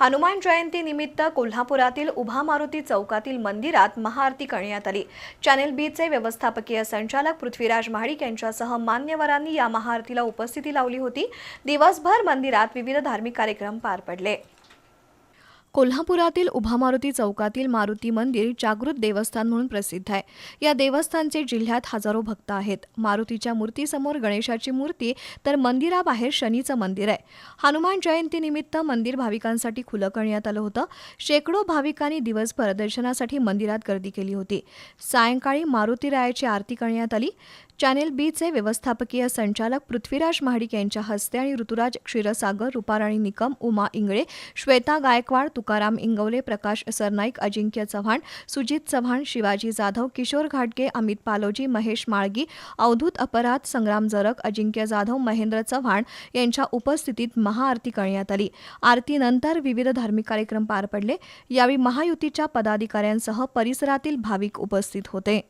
हनुमान जयंती निमित्त कोल्हापुरातील उभा मारुती चौकातील मंदिरात महाआरती करण्यात आली. चॅनेल बीचे व्यवस्थापकीय संचालक पृथ्वीराज महाडिक यांच्यासह मान्यवरांनी या महाआरतीला उपस्थिती लावली होती. दिवसभर मंदिरात विविध धार्मिक कार्यक्रम पार पडले. कोल्हापुरातील उभा मारुती चौकातील मारुती मंदिर जागृत देवस्थान म्हणून प्रसिद्ध आहे. या देवस्थानचे जिल्ह्यात हजारो भक्त आहेत. मारुतीच्या मूर्तीसमोर गणेशाची मूर्ती तर मंदिराबाहेर शनीचं मंदिर आहे. हनुमान जयंतीनिमित्त मंदिर भाविकांसाठी खुलं करण्यात आलं होतं. शेकडो भाविकांनी दिवसभर दर्शनासाठी मंदिरात गर्दी केली होती. सायंकाळी मारुतीरायाची आरती करण्यात आली. चॅनेल बीचे व्यवस्थापकीय संचालक पृथ्वीराज महाडिक यांच्या हस्ते आणि ऋतुराज क्षीरसागर रुपाराणी निकम उमा इंगळे श्वेता गायकवाड तुकाराम इंगवले प्रकाश सरनाईक अजिंक्य चव्हाण सुजित चव्हाण शिवाजी जाधव किशोर घाटगे अमित पालोजी महेश माळगी अवधूत अपराध संग्राम जरक अजिंक्य जाधव महेंद्र चव्हाण यांच्या उपस्थितीत महाआरती करण्यात आली. आरतीनंतर विविध धार्मिक कार्यक्रम पार पडले. यावेळी महायुतीच्या पदाधिकाऱ्यांसह परिसरातील भाविक उपस्थित होते.